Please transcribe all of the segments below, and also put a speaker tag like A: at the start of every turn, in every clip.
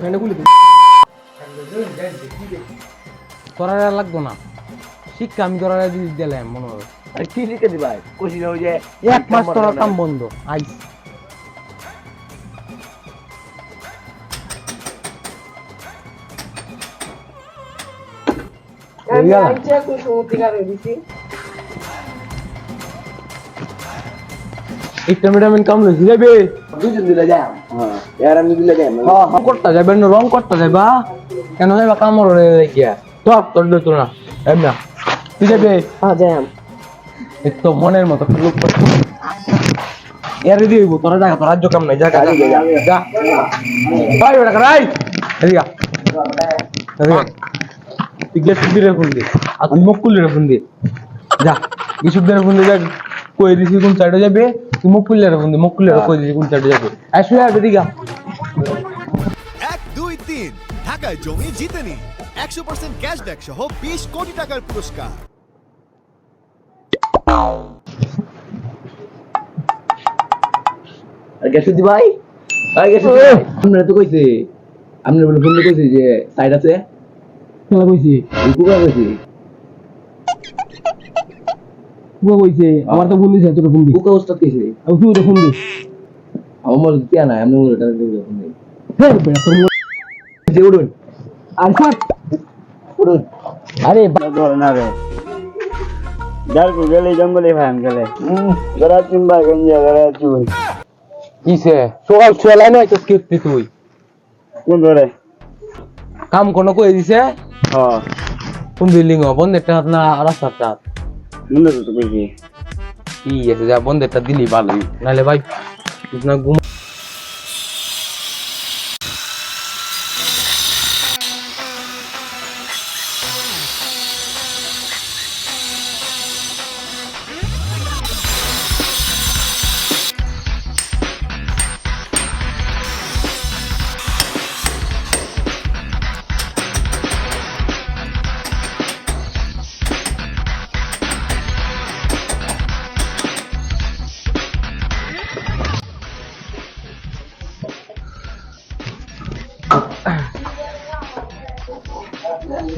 A: ফ্যানটা খুলে
B: করার লাগবো না। শিক্ষা আমি করার দিলাম মনে হয়।
C: আর কি লিখে দিবা? কইছি না ওই
B: এক মাস তোরা কাম বন্ধ আইস। একটা ম্যাডাম কাম লইছি যাবে?
C: দুজন দিলে হ্যাঁ। এর আমি দিলে
B: রং করতে যাবে না রং করতে যাবা কেন যাবা কামর রে দেখিয়া তো তোর দে তো না তুই যাবে
C: হ্যাঁ যাম
B: মনের মতো লোক এর দিব তোরা জায়গা তোর রাজ্য কাম নাই জায়গা
C: যা,
B: ভাই বেটা রাই এদিকে এদিকে তুই গেট দিয়ে ফোন দে। আর তুই মুখ খুলে ফোন দে। যা কিছু দিয়ে ফোন দে যা কই দিছি কোন সাইডে যাবে? তুই মুখ মুখ খুলে কই দিছি কোন সাইডে যাবে আসলে আর এদিকে
D: এক দুই তিন। ঢাকায় জমি জিতে নিন একশো পার্সেন্ট ক্যাশব্যাক সহ বিশ কোটি টাকার পুরস্কার।
C: আর গেছো দি ভাই? আর আপনারা তো কইছে আপনারা বলে ফোন কইছে যে সাইড আছে।
A: কইছি?
C: কইছে।
A: কুয়া কইছে আমার তো ফোন দিছে তোর ফোন দি
C: কুকা উস্তাদ কইছে
A: আমি তুই ফোন দি
C: আমার না আমি এটা দিয়ে ফোন দেই
A: হ্যাঁ বেটা তোর
C: যে উড়ুন
A: আর ফাট
C: উড়ুন
A: আরে
E: ধরে না রে যার গেলে জঙ্গলে ভাই আমি গেলে গড়া চিম্বা গঞ্জা গড়া চুই
B: কিসে সকাল নয় তো তুই।
E: কোন ধরে
B: কাম কোনো কই দিছে
E: হ
B: কোন বিল্ডিং ও বন্ধেরটা হাত না রাস্তাটা
E: মনে তো কইছি
B: ঠিক আছে যা বন্ধেরটা দিলি ভালোই। নাহলে ভাই না ঘুম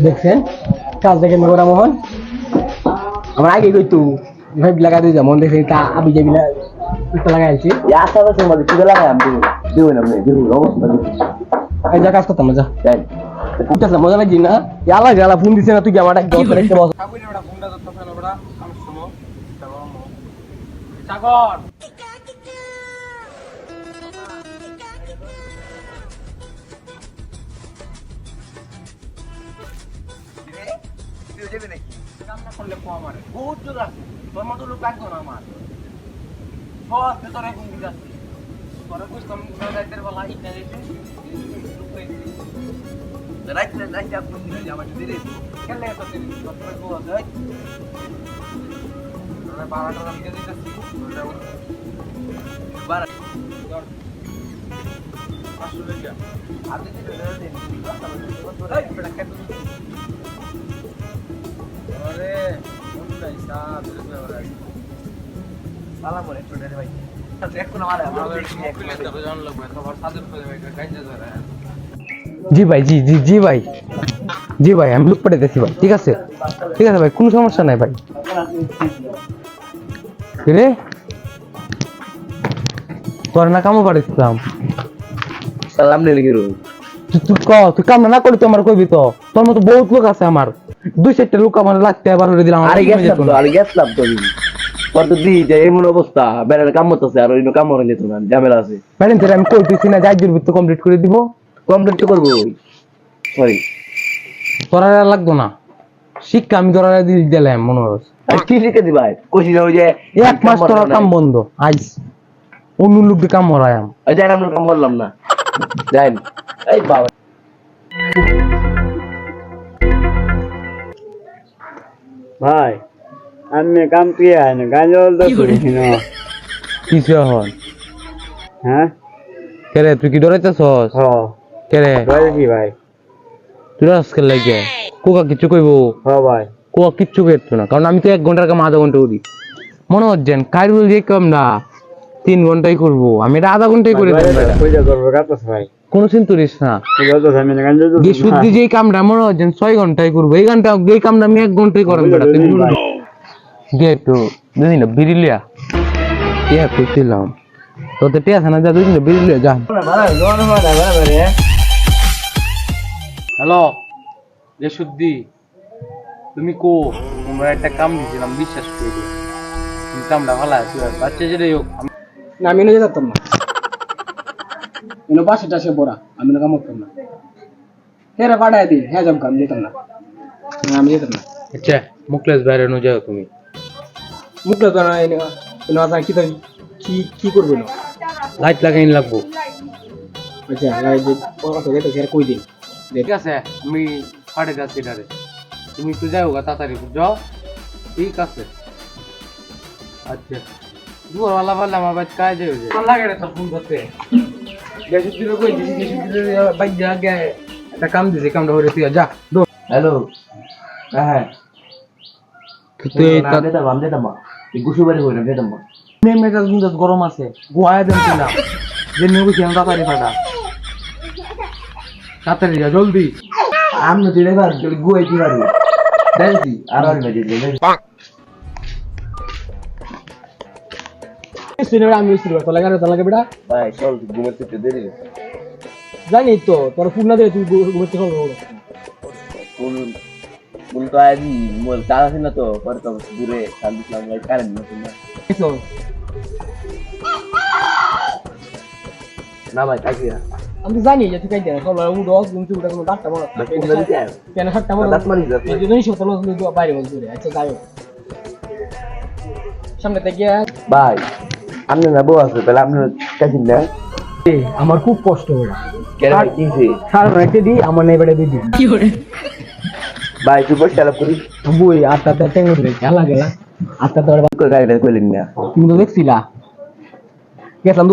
A: দেখছেন? কাজ দেখেন গোরা মোহন আমার আগে কইতু ভাই লাগা দিয়ে যেমন দেখছি তা আমি যাবি না ইটা লাগাইছি
C: এই আশা আছে মধ্যে কুকা লাগাই আমি দিব দিবেন আপনি দিবেন অবস্থা
A: এই যা কাজ করতাম যা।
C: যাই।
A: মজা লাগছি না? ইয়ালা গেলা ফোন দিছে না তুই আমার এক দশ একটা বস
B: সাগর কামনা করলে কম আর বহুত জোর আছে। তোর মতো লোক লাগবে না আমার। সব ভেতরে এখন দিকে আছে। তোরা বুঝতাম রাতের বেলা ইটা দিতে।
C: রাইট রাইট আপনি দিবেন আমার দিলে
B: খেলে তো দিন তোর কো আছে তোরা বারোটা দিকে দিতেছি
C: বারা।
B: আসলে
C: দিন
B: কেন আরে কোন পয়সা দিলে বেটা
C: সালাম আলাইকুম
B: জি ভাই জি জি জি ভাই। জি ভাই আমি লুক পাঠাইতেছি ভাই ঠিক আছে? ঠিক আছে ভাই কোনো সমস্যা নাই ভাই। রে? তোর না কামও পাঠাইছিলাম
C: সালাম নিলে কি রুম
B: তুই তুই ক তুই কাম না করি তো আমার কইবি তো। তোর মতো বহুত লোক আছে আমার। দুই চারটে লোক আমার লাগতে আবার হয়ে দিলাম
C: আরে
B: কমে
C: গেছলাম তো আরে গেছলাম তো আমি তোর তো দি যে এমন অবস্থা বেড়ার কাম হতেছে আর ওই কাম হয়ে যেত না ঝামেলা আছে।
B: ম্যাডাম তোর আমি কইতেছি না যাই জুর তো কমপ্লিট করে দিব।
C: কমপ্লিট তো করব সরি
B: তোর আর লাগবো না। শিক্ষা আমি তোর আর দিয়ে দিলাম মনে হয়।
C: আর কি লিখে দিবা? কইছি না যে
B: এক মাস তোর কাম বন্ধ আইস। অন্য লোক কাম মরায়াম
C: যাই আমরা কাম করলাম না। যাই এই বাবা।
E: ভাই আমি কাম কি হয় না? গাঁজল তো না।
B: কিছু হন
E: হ্যাঁ?
B: কেরে তুই কি ডরাইতেছস?
E: হ।
B: কেরে
E: ধরে কি ভাই?
B: তুই আজকে লাগে কোকা কিচ্ছু কইব?
E: হ ভাই।
B: কোকা কিচ্ছু করতো না কারণ আমি তো এক ঘণ্টার কাম আধা ঘণ্টা করি। মনে হচ্ছেন কাইরুল যে কম না তিন ঘন্টাই করব। আমি এটা আধা ঘন্টাই করে দেবো
E: ভাই।
B: কোনো চিন্তা করিস না।
E: না
B: যে শুদ্ধি যেই কামটা মনে হয় যেন ছয় ঘন্টায় করব। এই গানটা এই কামটা আমি এক ঘন্টায় করেন বেটা তুই গিয়ে একটু দুদিন না করছিলাম তোতে টিয়া থানা যা দুদিন বিরিলিয়া যা। হ্যালো যে শুদ্ধি তুমি কো? তোমরা একটা কাম দিয়েছিলাম বিশ্বাস করে। তুমি কামটা ভালো আছে বাচ্চা যেটাই হোক আমি
A: না আমি নিয়ে যেতাম না। এনে বাসে টাসে পড়া আমি না কাম করতাম না। হেরে পাঠায় দিই হ্যাঁ যাব আমি যেতাম না। আমি যেতাম না।
B: আচ্ছা মুকলেশ বাইরে নো যাও তুমি।
A: মুখলে তো না এনে এনে আপনার কি তো- কি কি করব না?
B: লাইট লাগাই লাগবো।
A: আচ্ছা যে কথা যেটা সেটা কই দিন?
B: ঠিক আছে আমি পাঠে যাচ্ছি এটারে। তুমি একটু যাও গা তাড়াতাড়ি যাও। ঠিক আছে। আচ্ছা। দুপুরবেলা পারলে আমার বাড়িতে কাজ হয়ে যায় ভালো লাগে তোর ফোন করতে দিলে কই দিছি দিলে বাইক যা গে একটা কাম দিছি কামটা হয়ে তুই যা দৌড়।
C: হ্যালো। হ্যাঁ
B: তুই
C: আমি যেতাম আমি যেতাম এই গুছু বাড়ি হইলাম যেতাম
B: মে মেজাজ গুঞ্জাজ গরম আছে গোয়ায় দেন কিনা যে নিয়ে গেছি আমি তাড়াতাড়ি ফাটা। তাড়াতাড়ি যা জলদি।
C: আমি তো এবার গুয়াই কি পারব দেখছি আর আর দিলে
A: সিনেমা আমি করতে লাগে তো লাগে বেটা।
C: ভাই চল ঘুমাতে একটু দেরি
A: জানি তো তোর ফোন না দিলে তুই ঘুরতে খাব
C: কোন কোন তো আজ মোল চাল আছে না তো পরে তো দূরে চাল দিলাম কারেন্ট নতুন না। না ভাই তাকি
A: আমি জানি যে তুই কাইতে না সকালে উঠো ঘুম থেকে উঠে কোনো ডাক্তার কেন সাতটা
C: দাঁত মারি দাঁত
A: এই জন্যই সকাল বাইরে বলছি। আচ্ছা যাই সামনে থেকে
C: ভাই আপনি না বউ আছে তাহলে আপনি কাছে না?
A: আমার খুব কষ্ট হলো।
C: কেন ভাই কিনছে
A: সার রেখে দিই আমার নেই বেড়ে দিদি
C: ভাই তুই বসে আলাপ করি
A: বই আটটা তো টেঙ্গো ধরে খেলা গেলা আটটা তো
C: গাড়িটা কইলেন না?
A: তুমি তো দেখছিলা। গেছিলাম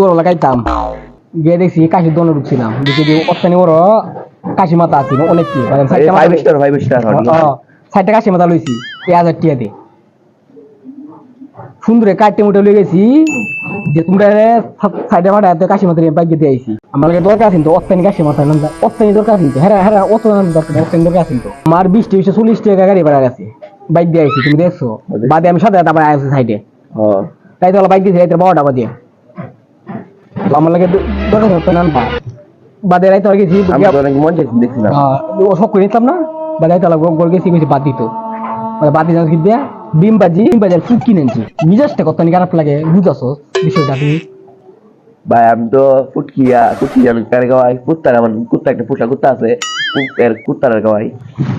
A: গিয়ে দেখছি কাশির দোনে ঢুকছিলাম। দেখি যে অত্যানি বড় কাশি মাথা আছে অনেক কি? মানে কাশি মাথা লইছি এই হাজার টিয়া দে সুন্দরে কাটতে মুটে লই গেছি যে তোমরা সাইডে মাঠে এত কাশি মাথা বাইক দিয়ে আইছি। আমার লাগে দরকার আছে তো অত্যানি কাশি মাথা না অত্যানি দরকার আছে তো হ্যাঁ হ্যাঁ অত দরকার নেই, অত্যানি দরকার আছে তো আমার বিশ টিভিশে চল্লিশ টাকা গাড়ি ভাড়া গেছে বাইক দিয়ে আইছি তুমি দেখছ? বাদে আমি সাথে তারপরে আইছি সাইডে।
C: ও।
A: তাই তো বাইক দিয়েছি রাইতে বারোটা বাজে। আমার লাগে দরকার হতো না। বাদে রাইতে
C: আর গেছি মন চাইছি দেখছিলাম।
A: ও সব করে নিতাম না? বাদে রাইতে গোল গেছি গেছি বাদ দিত। বাদ দিয়া ডিম বাজি ডিম বাজার ফুট কিনে আনছি। মিজাজটা কত খারাপ লাগে বুঝাছো বিষয়টা তুমি?
C: ভাই আমি তো ফুটকিয়া ফুটকি আমি কারে গাওয়াই কুত্তার আমার কুত্তা একটা ফুটা কুত্তা আছে এর কুত্তার গাওয়াই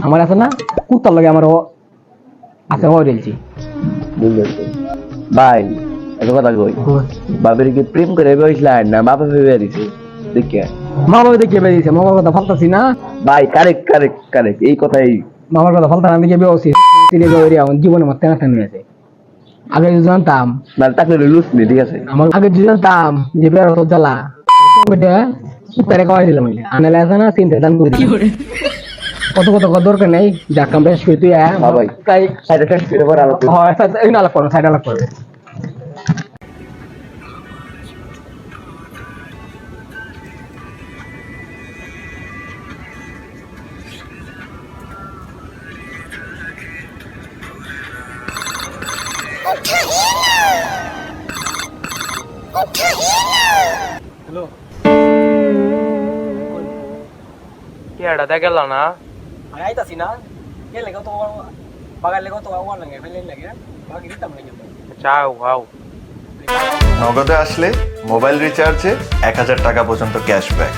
A: আমার আছে না কুত্তার লাগে আমার আছে হয়ে রেলছি।
C: ভাই একটা কথা কই? বাপের কি প্রেম করে বসলেন না বাপে ভেবে দিছে দেখিয়া
A: মা বাবা দেখে বেরিয়েছে মা বাবার কথা ফালতাছি না।
C: ভাই কারেক্ট কারেক্ট কারেক্ট এই কথাই।
A: মামার কথা ফালতা না দেখে বেরোছি তিনি আমার জীবনে আমার টেনা টেনে আছে আগে যদি জানতাম
C: না তাকে লুস নি ঠিক আছে?
A: আমার আগে যদি জানতাম যে বের হতো জ্বালা ওইটা উত্তরে খাওয়াই দিলাম আনালে আছে না চিন্তা দান করে। কত কত কত দরকার নেই যা কাম বেশ করে তুই আয়।
C: হ্যাঁ ভাই। সাইড সাইডে করে আলো
A: হয় এই নালা করো সাইড আলাপ করো।
B: কি এটা দেখে না
A: আমি আইতাছি না কে লেগে তো বাগার লেগে তো ওয়ান লাগে ফেলে লাগে বাকি দিতাম না
B: চাও খাও
D: নগদে আসলে মোবাইল রিচার্জে এক হাজার টাকা পর্যন্ত ক্যাশব্যাক।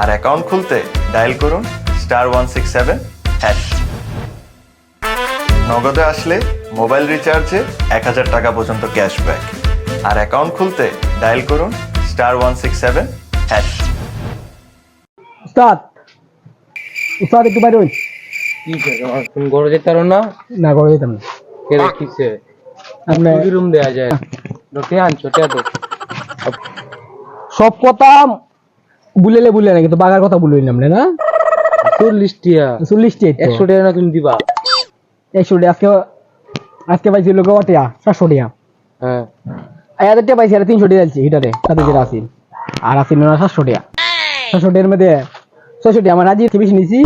D: আর অ্যাকাউন্ট খুলতে ডায়াল করুন star one six seven hash. নগদে আসলে মোবাইল রিচার্জে এক হাজার টাকা পর্যন্ত ক্যাশব্যাক। আর অ্যাকাউন্ট খুলতে ডায়াল করুন star one six seven hash.
A: উস্তাদ একটু বাইরে ওই
B: কি তুমি ঘরে যেতে পারো না?
A: না করে দিতাম না।
B: কে দেখিছে?
A: আপনি
B: রুম দেয়া যায়। কে আনছো কে তো
A: সব কথা বুলেলে বুলে না কিন্তু বাগার কথা বুলই নাম না?
B: চল্লিশ টিয়া
A: চল্লিশ
B: একশো না তুমি দিবা?
A: একশো টি আজকে আজকে পাইছি লোক টিয়া চারশো টিয়া
B: হ্যাঁ।
A: হাজার টাকা পাইছি আর তিনশো টাকা দিচ্ছি হিটারে সাথে যেটা আসিল আর আসিল না সাতশো টাকা। সাতশো টাকার মধ্যে ছয়শো আমার রাজি বেশি নিছি।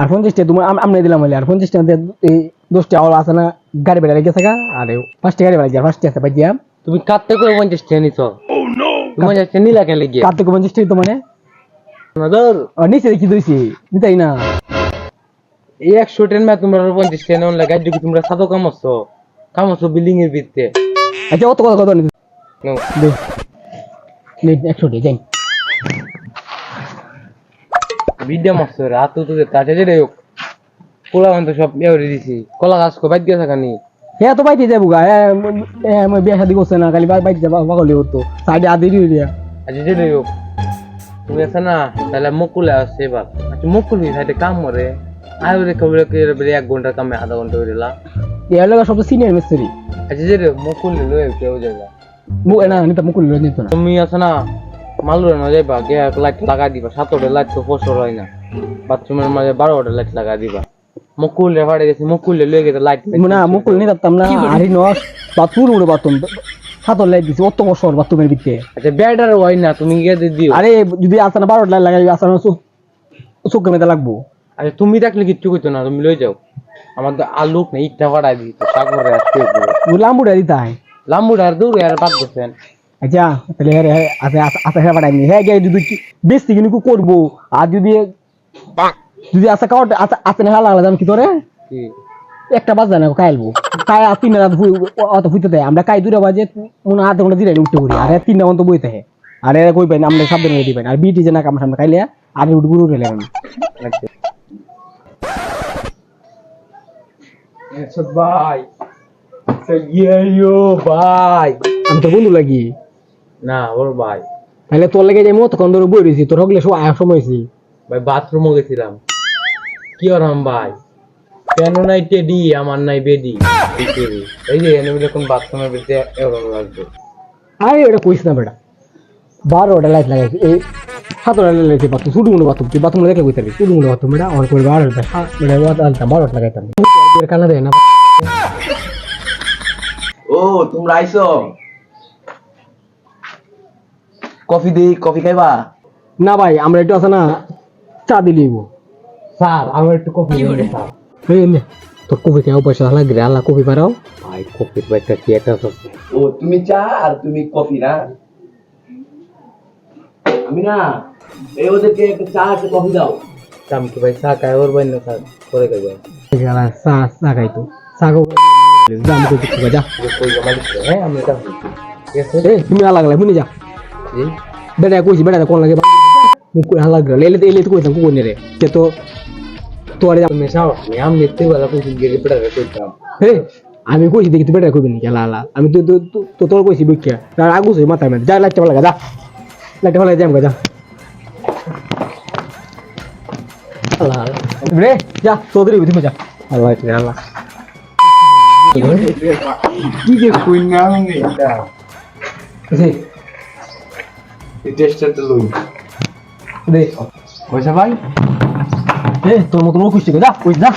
A: আর পঞ্চাশ টাকা তোমার আম- আমরা দিলাম বলে আর পঞ্চাশ টাকা দিয়ে এই দশটা আওয়াল আছে না গাড়ি বেড়া লেগে থাকা। আর পাঁচটা গাড়ি বেড়া গিয়ে পাঁচটা আছে পাই
B: তুমি করে পঞ্চাশ টাকা নিছ তুমি পঞ্চাশ টাকা নিলা কেন লেগে?
A: কার থেকে পঞ্চাশ টাকা তো মানে
B: ধর
A: নিচে কি দইছি নিতাই না।
B: এই একশো টেন মা তোমরা পঞ্চাশ নেওয়ার লাগে। গাড়ি তোমরা সাদো কামাচ্ছ। কামাচ্ছ বিল্ডিং এর ভিত্তে
A: আচ্ছা অত কথা কথা নে। একশো টাকা যাই।
B: বিদ্যা মারছো রে হাত তো তাতে যে রে পোলা তো সব ইয়ে করে দিছি। কলা গাছ কো বাইদ গেছে খানি।
A: হ্যাঁ তো বাইতে যাব গা। হ্যাঁ আমি বিয়া শাদি করছে না খালি বাইতে যাব পাগলি হতো সাইডে আদি দিয়ে দিয়া।
B: আচ্ছা যে রে তুমি আছে না? তাহলে মুকুলে আসছে এবার। আচ্ছা মুকুল সাইডে কাম করে? আয় রে কবরে কে রে এক ঘণ্টার কামে আধা ঘণ্টা করে দিলা
A: এর লোক সবচেয়ে সিনিয়র মিস্ত্রি
B: আচ্ছা যে মুকুল লয়ে কেউ যাবে
A: না। নিতে মুকুল নিত না।
B: তুমি আছে না? মালুরে না যাইবা গে লাইট লাগা দিবা সাতটা লাইট তো ফসল হয় না। বাথরুমের মাঝে বারোটা লাইট লাগা দিবা। মুকুল রে ফাড়ে গেছে মুকুল লয়ে গেছে লাইট
A: না মুকুল নিতে পারতাম না আরি নস বাথরুম উড়ে বাথরুম সাতর লাইট দিছি অত বছর বাথরুমের ভিতরে।
B: আচ্ছা ব্যাটার হয় না তুমি গিয়ে দিও।
A: আরে যদি আসে না বারোটা লাইট লাগাই আসে না চোখের মেতে লাগবো।
B: আচ্ছা তুমি থাকলে কিচ্ছু করতো না তুমি লয়ে যাও। আমার তো আলু নেই ইটটা ফাড়াই দিত সাগরে আসতে
A: লাম্বুটা দিতে হয়।
B: লাম্বুড আর দূরে আর বাদ করছেন
A: আচ্ছা তাহলে হ্যাঁ হ্যাঁ আছে আছে হ্যাঁ পাঠাইনি হ্যাঁ গিয়ে যদি বেশি কিন্তু করব। আর যদি যদি আছে কাউট আছে না হালা আলাদা কি তোরে একটা বাজে না খাইলবো খাই আর তিন রাত অত ফুটতে দেয়। আমরা খাই দুটা বাজে মনে হাতে মনে দিলে উঠতে করি আর তিনটা মতো বই থাকে আর এরা কই পাই আমরা সাবধান হয়ে দিবেন আর বিটি যে না কাম সামনে খাইলে আর উঠ গুরু গেলে আমি।
B: আচ্ছা ভাই। ইয়ে ভাই।
A: আমি তো বন্ধু লাগি।
B: না ওর ভাই।
A: তাহলে তোর লেগে যাই মতো কন ধরে বই তোর হগলে সব
B: ভাই বাথরুমও গেছিলাম। কি ওরম ভাই। কেন নাই টেডি আমার নাই বেডি। এই যে এনে যখন বাথরুমের ভিতরে এরকম লাগবে।
A: আরে ওটা কইস না বেটা। বারোটা লাইট লাগাইছি এই সাতটা লাইট লাগাইছি বাথরুম শুধু বাথরুম তুই বাথরুম দেখলে কইতে পারবি। শুধু বাথরুম বেটা করে বারোটা লাগাইতাম কানা দেয় না
C: ও তোমরা আইছো কফি দেই কফি খাইবা?
A: না ভাই আমরা একটু আছে না চা দিলি
B: স্যার আমার একটু কফি স্যার।
A: এই নে তোর কফি খাওয়া পয়সা লাগবে আল্লাহ কফি পারাও
B: ভাই কফির বাইকটা কি একটা আছে?
C: ও তুমি চা আর তুমি কফি না? আমি না এই ওদেরকে একটা চা একটা কফি দাও।
B: আমি কি ভাই চা খাই ওর বাইন না স্যার করে খাই ভাই
A: চা চা খাই তো। চা খাও যা আমি কই দিচ্ছি, যা।
B: কই মালিক হ্যাঁ আমি ঠিক আছে
A: তুমি আলাগ লাগে শুনি যা। বেটা কইছি বেটা কোন লাগে মুখ হালা গেল এলে এলে তো কইতাম কোন রে কে তো তোরে
B: তুমি সাও আমি আমি দেখতে বেলা কই গিয়ে পেটা কইতাম
A: হে আমি কইছি দেখি বেটা কইবি নি খেলা আলা আমি তো তো তোর কইছি বুঝকে তার আগুস মাথায় মধ্যে যা লাইটটা ভালো যা লাইটটা ভালো যাম যা আল্লাহ রে যা তোদের তুমি যা আল্লাহ আল্লাহ
E: কি যে কই না আমি এটা টেস্টারটা লই।
A: দে
E: পয়সা ভাই
A: এ তোর মতো লোক খুশি যা কই যা।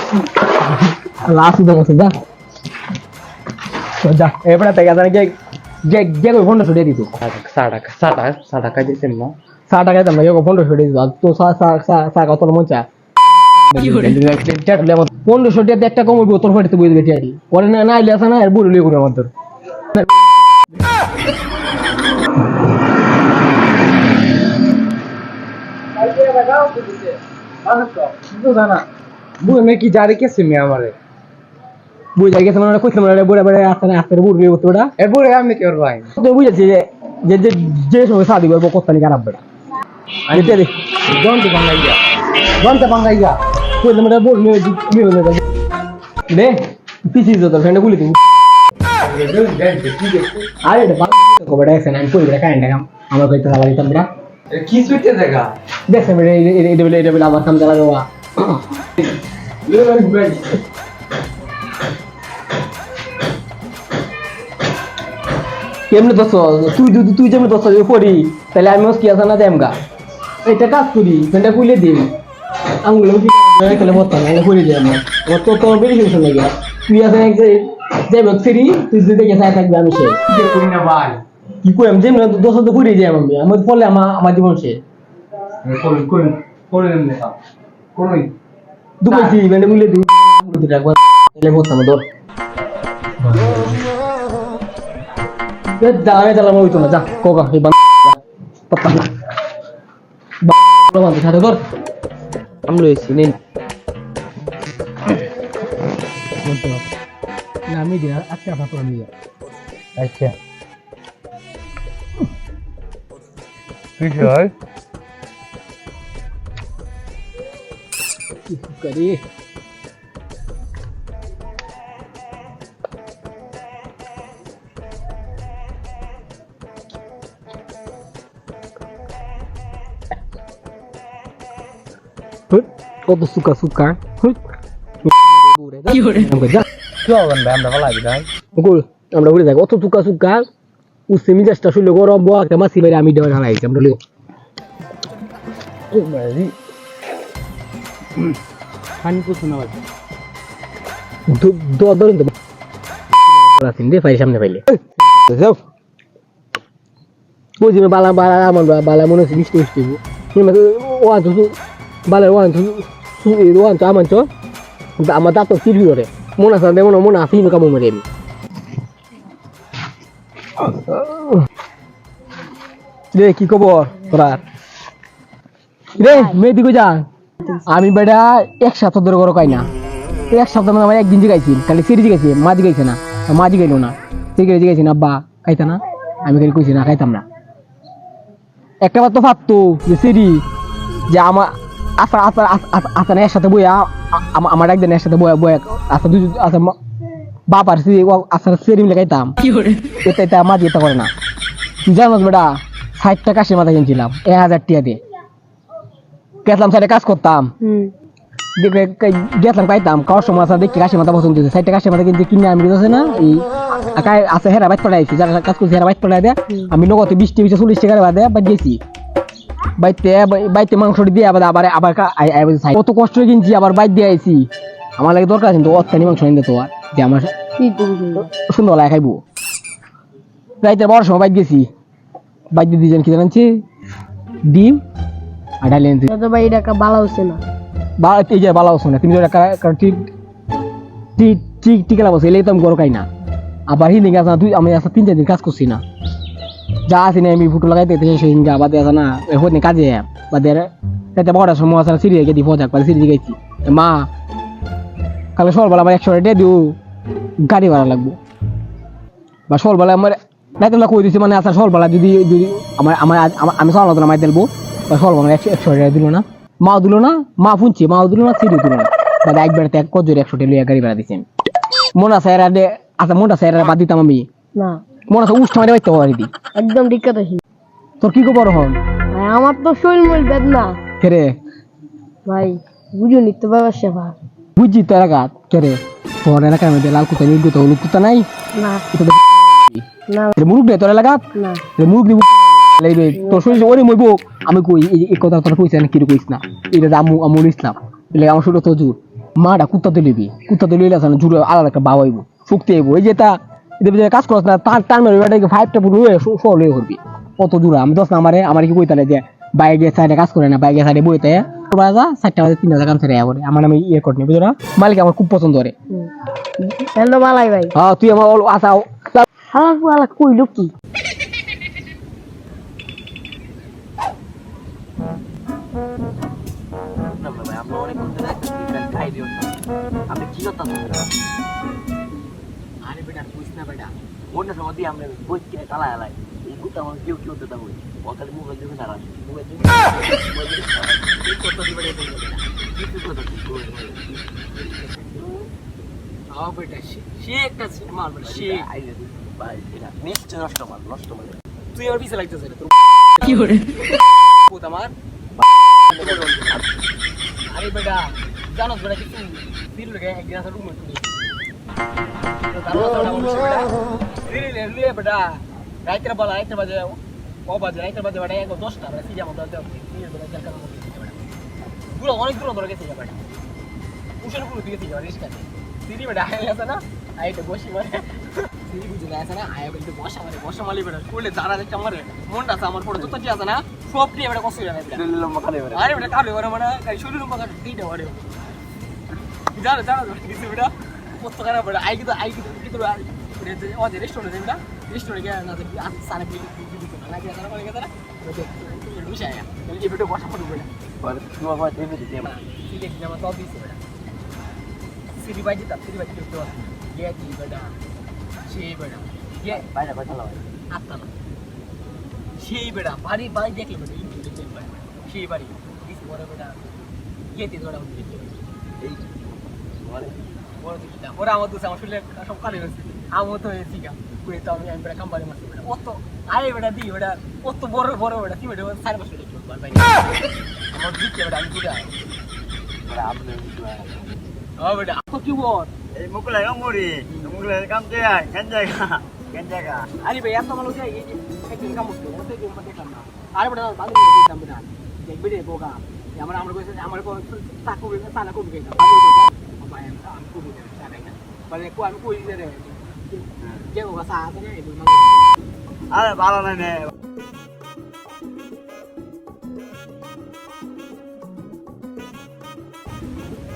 A: আল্লাহ আসি দাও যা। যা। এবারে তাই গাজানে গে গে গে কই ফোন ছড়িয়ে দিত।
B: সাড়া সাড়া সাড়া খাই দিতেন না
A: ষাট টাকা দাম না ফোন ছড়িয়ে দিত। তো সা সা সা সা কত মন চা। পনেরোশো টাকা একটা কমবো তোর ফেটে বই দেবে টিয়ারি পরে না না আইলে আসা না আর বুড়ি লিয়ে করবে আমার তোর।
B: বুঝে কি জারি কেছে মে আমারে
A: বুঝে গেছে মানে কইছে মানে বুড়া বুড়া আসতে না আসতে বুড়ি লিয়ে করতে বেটা
B: এরপরে আমি কি ওর ভাই
A: তো বুঝেছি যে যে যে যে সময় শাদি করব কস্তানি খারাপ বেটা দে বুড়ি দে আমি কই বেটা কাইন্ডা আমার।
B: কি সুইতে দেখা?
A: দেখছেন বেটা এটা বলে এটা বলে আবার কাম কেমনে দোষ? তুই তুই তুই যেমন দোষ করি তাহলে আমি কি আসা না দেম গা এটা কাজ করি আঙুলে কি তাহলে বলতাম আমি করে দিই আমার আমার তো লাগে তুই আসেন এক তুই যদি দেখে চাই থাকবি আমি সে
B: করি না ভাই?
A: কি কই আমি যেমন দশ তো পড়ে যাই আমি আমি পড়লে আমার আমার জীবন শেষ।
B: করুন করুন করুন করুন
A: দুপাইছি মানে বলে দিই। দুটো একবার এলে বসতাম ধর জ্বালামে জ্বালামে হইতো না যা কোকা এই বান পত্তা বান্ধব সাথে ধর। আমি লইছি নেই না আমি দিয়া আপনার তোরা নিয়ে
B: আচ্ছা। কিসের
A: করি হুট কত সুকা সুকা হুট কি করে যা
B: কি হবেন ভাই আমরা ভালো লাগি ভাই
A: গোল আমরা ঘুরে যাই অত সুকা সুকা উসে মিজাজটা শুনলে গরম বয়া একটা মাসি বাইরে আমি দেওয়া হারাইছি আমরা লিও
B: পানি কুসুন না ভাই
A: ধরেন তো আছেন রে ফাইল সামনে পাইলে। যাও। বুঝি বালা বালা আমার বালা মনে হচ্ছে মিষ্টি মিষ্টি ওয়ান তো বালা ওয়ান তো ওয়ান তো আমার তো আমার দাঁত চিরবি করে মনে আছে মনে মনে আছে কামড় মারি আমি। কি খবর? তোরা রে মেয়েদি কই আমি বেটা এক সপ্তাহ ধরে করো কাই না। এক সপ্তাহ আমার একদিন জিগাইছি, খালি সিরি জিগাইছি, মা জিগাইছে না। মা জিগাইলো না। সিগারে জিগাইছি না, আব্বা খাইতা না। আমি খালি কইছি, না, খাইতাম না। একটা বার তো ভাবতো যে সিরি যে আমার আচ্ছা আচ্ছা আচ্ছা না, একসাথে বইয়া আমার একদিন একসাথে বইয়া বইয়া দুজন দুই আচ্ছা বাবার সিরি আচ্ছা সিরি মিলে খাইতাম এটা এটা মা যেতে করে না। জানোস বেটা ষাট টাকা সে মাথা কিনছিলাম এক হাজার টিয়া দিয়ে। গেছিলাম সাইডে কাজ করতাম। দেখে গেছিলাম পাইতাম কার সময় আছে দেখি কাশি মাথা পছন্দ হয়েছে। ষাট টাকা কাশি মাথা কিনতে কিনে আমি গেছে না এই আকায় আছে হেরা বাইক পড়াইছি যারা কাজ করছি হেরা বাইক পড়াই দেয়। আমি নগদে বিশ টিভিতে চল্লিশ টাকার বাদে বাদ গেছি। বাইতে বাইতে মাংস দিয়ে আবার আবার আবার কত কষ্ট কিনছি আবার বাইক দিয়ে আইছি। আমার লাগে দরকার কিন্তু অত্যানি মাংস এনে তো আর। যে আমার সুন্দর। লাগে খাইবো। রাইতে বড় সময় বাইক গেছি। বাইক দিয়ে দুজন কি জানাচ্ছি ডিম আর ডালি আনছি
F: তো ভাই এটা একটা ভালো হচ্ছে না।
A: বা এই যে বালা না। তুমি একটা ঠিক ঠিক তো আমি খাই না। আবার হিন্দি গাছ না দুই আমি আসা তিন চার দিন কাজ করছি না। যা আছি না আমি ফুটো লাগাইতে সেই হিন্দি আবার আছে না কাজে। বা দের তাতে বড় সময় আছে সিঁড়ি রেখে দিই ফজাক বা সিঁড়ি গেছি। মা কালে সকালবেলা আমার একশো টাকা দিও গাড়ি ভাড়া লাগবো। বা সকালবেলা আমার রাইতে কই দিছি মানে আচ্ছা সকালবেলা যদি যদি আমার আমার আমি সকাল মতো আমার দেবো বা সকালবেলা একশো একশো টাকা দিল না। মাও দিল না মা ফুনছি মাও দিল না সিঁড়ি দিল না। দাদা এক বেড়াতে এক কজোর একশো টাকা গাড়ি ভাড়া দিছি। মনে আছে এরা আচ্ছা মনে আছে এরা বাদ দিতাম আমি।
F: না।
A: মনে আছে উষ্ঠ মারি বাইতে পারি
F: একদম ঠিক কথা
A: তোর কি খবর হন
F: আমার তো শরীর মূল বেদনা
A: কেরে
F: ভাই বুঝুনি তো ব্যবসা
A: বুঝছি তো এলাকা কেরে? তোর এলাকার মধ্যে লাল কুতা নীল কুতা হলুদ কুতা নাই।
F: না।
A: মুরুখ দে তোর এলাকাত
F: না।
A: মুখ দিব লাইবে তোর শরীর ওরে মইব। আমি কই এই এই কথা তোর কইছ না কি কইছ না? এটা যে আমু আমুল ইসলাম। এলে আমার শরীর তো জোর। মাটা কুত্তা তো লিবি কুত্তা তো লইলে না জুড়ে আলাদা একটা বাবা হইব। শক্তি এই যে তা এদের কাজ করছ না তার টান ফাইভটা পুরো সহ লয়ে করবি কত আমি দশ না আমারে আমার কি কইতালে যে বাইকে সাইডে কাজ করে না বাইকে সাইডে বইতে। বাজা চারটা বাজে তিন হাজার কাম ছেড়ে করে আমার আমি ইয়ে করিনি বুঝলো? না মালিক আমার খুব পছন্দ করে।
F: হ্যালো ভাই।
A: হ্যাঁ তুই আমার আশা
F: হালাক বালাক কইলো কি?
C: আরে বেটা কইস না বেটা। অন্য সময় দিয়ে আমরা বই কে তালা এলাই আমার কেউ কেউ দাও ও খালি মোবাইল দিবে না রাখি। মোবাইল দিবে কত দিবে কিছু কথা
A: হ্যাঁ বেটা সে একটা মাল সে
C: ভাই এটা নিশ্চয় নষ্ট মাল নষ্ট মাল
A: তুই আমার পিছে লাগতেছে তোর কি করে? পুত আমার। আরে বেটা জানো বেটা কিছু দিল লাগে একদিন আসা রুমে তুই তো তার কথা বলছিস বেটা। দিল লে লে বেটা। রাইতের বেলা রাইতের বাজে ও বাজে রাইতের বাজে বেটা এক দশটা বেটা সিজা মতো পুরো অনেক দূর ধরে গেছে বেটা উশের পুরো দিকে থেকে রিস্কা সিরি বেটা আইলা না আইটা বসি মানে সিরি বুঝে আছে না আয়া বলতে বসা মারে বসা মালি বেটা করলে যারা দেখতে আমার মনটা আছে আমার ফটো তো কি আছে না সব নিয়ে বেটা কষ্ট যায়
C: লম্বা খালি বেড়া
A: আরে বেটা কালো করে মানে শরীর উপর কাট দিতে পারে জানো জানো কিছু বেটা কত খারাপ বেটা আই কিন্তু আই কিন্তু কিন্তু রেস্টুরেন্ট বেটা সিনেমা তো সেই বাড়ি বাড়ি দেখলে বেটা ইউটিউব দেখতে পারে সেই বাড়ি। বড় বেটা ধরা দেখতে
C: এই
A: বড় দিকটা ওরা আমার দোষ আমার শরীরে সব কালি হয়েছে। আমিও তো হয়েছি গা। কুড়ি তো আমি আমি বেটা কাম্পানি মারছি বেটা অত আয় বেটা দি বেটা অত বড় বড় বেটা কি বেটা সাড়ে পাঁচশো দেখতে পারবে আমার দিচ্ছে বেটা আমি আয়
C: বড় আপনি
A: হ্যাঁ বেটা তো কি বল
E: এই মুকুলে কামড়ি মুকুলে কাম দিয়ে আয় কেন জায়গা কেন জায়গা
A: আরে ভাই এত মানুষ এই যে একদিন কাম করতে ওতে গেম পাতে কাম না আরে বড় বাদে দিতাম বেটা দেখবে রে বোকা আমার আমরা কইছে আমার কো তাকু বে তানা কো বে আমি তো আমি কো বে জানা না বলে কো আমি কই রে কে কো সা আছে না এই
E: আরে ভালো নাই নে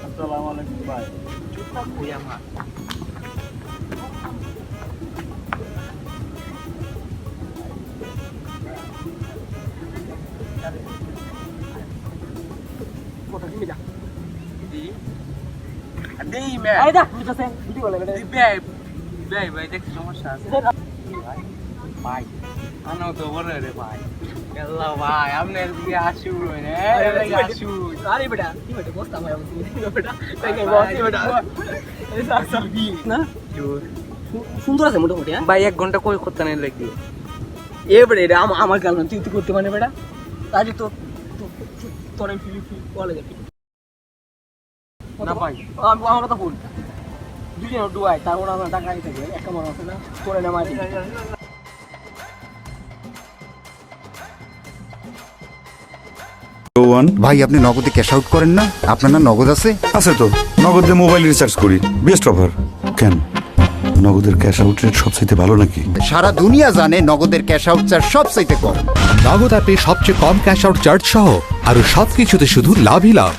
E: আসসালামু আলাইকুম ভাই
A: চুপটা কই আমার কত দিবি যা
B: দি দেই মে
A: আরে দা বুঝছ সেন দিদি বলে বেটা
B: দি বে বে ভাই দেখ সমস্যা আছে। ভাই আনো তো বড় রে ভাই। আল্লাহ ভাই দিকে রে
A: আরে বেটা কি বেটা বস্তা মারা বলছি বেটা তাই কে বেটা এই সার সার দি না? সুন্দর আছে মোটামুটি হ্যাঁ?
B: ভাই এক ঘণ্টা কই করতে নাই লাগবে
A: এ বেটা এটা আমার গাল তুই তুই করতে মানে বেটা। তাই তো তোর আমি ফিলি ফিল বলে যাবি
B: না ভাই।
A: আমার কথা বল। দুজন ডুয়াই তার ওরা আমার টাকা দিতে গেলে একটা মনে আছে না? করে না মারি
G: ভাই আপনি নগদে ক্যাশ আউট করেন না? আপনার না নগদ আছে?
H: আছে তো। নগদে মোবাইল রিচার্জ করি। বেস্ট অফার কেন? নগদের ক্যাশ আউট রেট সবচাইতে ভালো নাকি?
G: সারা দুনিয়া জানে নগদের ক্যাশ আউট চার্জ সবচাইতে কম।
I: নগদ অ্যাপে সবচেয়ে কম ক্যাশ আউট চার্জ সহ আরও সবকিছুতে শুধু লাভই লাভ।